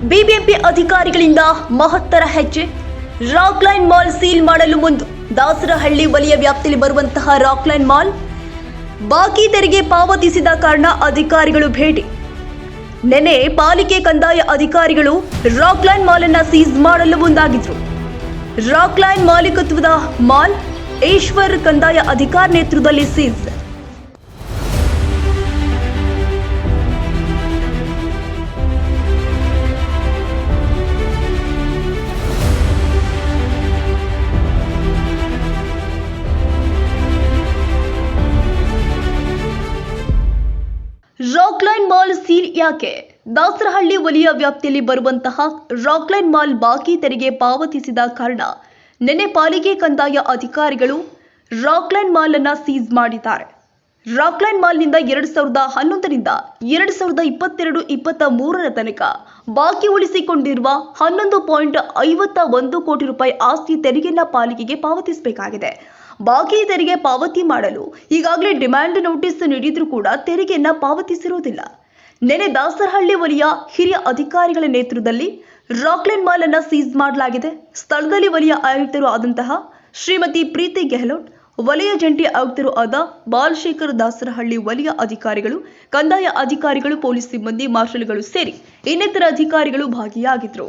BBMP ಅಧಿಕಾರಿಗಳಿಂದ ಮಹತ್ತರ ಹೆಜ್ಜೆ. ರಾಕ್ಲೈನ್ ಮಾಲ್ ಸೀಲ್ ಮಾಡಲು ಮುಂದು ದಾಸರಹಳ್ಳಿ ವಲಯ ವ್ಯಾಪ್ತಿಯಲ್ಲಿ ಬರುವಂತಹ ರಾಕ್ಲೈನ್ ಮಾಲ್ ಬಾಕಿ ತೆರಿಗೆ ಪಾವತಿಸಿದ ಕಾರಣ ಅಧಿಕಾರಿಗಳು ಭೇಟಿ. ನೆನೆ ಪಾಲಿಕೆ ಕಂದಾಯ ಅಧಿಕಾರಿಗಳು ರಾಕ್ಲೈನ್ ಮಾಲ್ ಅನ್ನ ಸೀಸ್ ಮಾಡಲು ಮುಂದಾಗಿದ್ರು. ರಾಕ್ಲೈನ್ ಮಾಲೀಕತ್ವದ ಮಾಲ್ ಈಶ್ವರ್ ಕಂದಾಯ ಅಧಿಕಾರಿ ನೇತೃತ್ವದಲ್ಲಿ ಸೀಸ್. ರಾಕ್ಲೈನ್ ಮಾಲ್ ಸೀಲ್ ಯಾಕೆ? ದಾಸರಹಳ್ಳಿ ವಲಯ ವ್ಯಾಪ್ತಿಯಲ್ಲಿ ಬರುವಂತಹ ರಾಕ್ಲೈನ್ ಮಾಲ್ ಬಾಕಿ ತೆರಿಗೆ ಪಾವತಿಸಿದ ಕಾರಣ ನಿನ್ನೆ ಪಾಲಿಕೆ ಕಂದಾಯ ಅಧಿಕಾರಿಗಳು ರಾಕ್ಲೈನ್ ಮಾಲ್ ಅನ್ನ ಸೀಸ್ ಮಾಡಿದ್ದಾರೆ. ರಾಕ್ಲೈನ್ ಮಾಲ್ನಿಂದ ಎರಡು ಸಾವಿರದ ಹನ್ನೊಂದರಿಂದ ಎರಡು ಸಾವಿರದ ಇಪ್ಪತ್ತೆರಡು ಇಪ್ಪತ್ತ ಮೂರರ ತನಕ ಬಾಕಿ ಉಳಿಸಿಕೊಂಡಿರುವ ಹನ್ನೊಂದು ಪಾಯಿಂಟ್ ಐವತ್ತ ಒಂದು ಕೋಟಿ ರೂಪಾಯಿ ಆಸ್ತಿ ತೆರಿಗೆಯನ್ನ ಪಾಲಿಕೆಗೆ ಪಾವತಿಸಬೇಕಾಗಿದೆ. ಬಾಕಿ ತೆರಿಗೆ ಪಾವತಿ ಮಾಡಲು ಈಗಾಗಲೇ ಡಿಮ್ಯಾಂಡ್ ನೋಟಿಸ್ ನೀಡಿದ್ರೂ ಕೂಡ ತೆರಿಗೆಯನ್ನ ಪಾವತಿಸಿರುವುದಿಲ್ಲ. ನೆನೆ ದಾಸರಹಳ್ಳಿ ವಲಯ ಹಿರಿಯ ಅಧಿಕಾರಿಗಳ ನೇತೃತ್ವದಲ್ಲಿ ರಾಕ್ಲೆನ್ ಮಾಲ್ ಅನ್ನ ಸೀಸ್ ಮಾಡಲಾಗಿದೆ. ಸ್ಥಳದಲ್ಲಿ ವಲಯ ಆಯುಕ್ತರು ಆದಂತಹ ಶ್ರೀಮತಿ ಪ್ರೀತಿ ಗೆಹ್ಲೋಟ್, ವಲಯ ಜಂಟಿ ಆಯುಕ್ತರು ಆದ ಬಾಲಶೇಖರ್ ದಾಸರಹಳ್ಳಿ ವಲಯ ಅಧಿಕಾರಿಗಳು, ಕಂದಾಯ ಅಧಿಕಾರಿಗಳು, ಪೊಲೀಸ್ ಸಿಬ್ಬಂದಿ, ಮಾರ್ಷಲ್ಗಳು ಸೇರಿ ಇನ್ನಿತರ ಅಧಿಕಾರಿಗಳು ಭಾಗಿಯಾಗಿದ್ದರು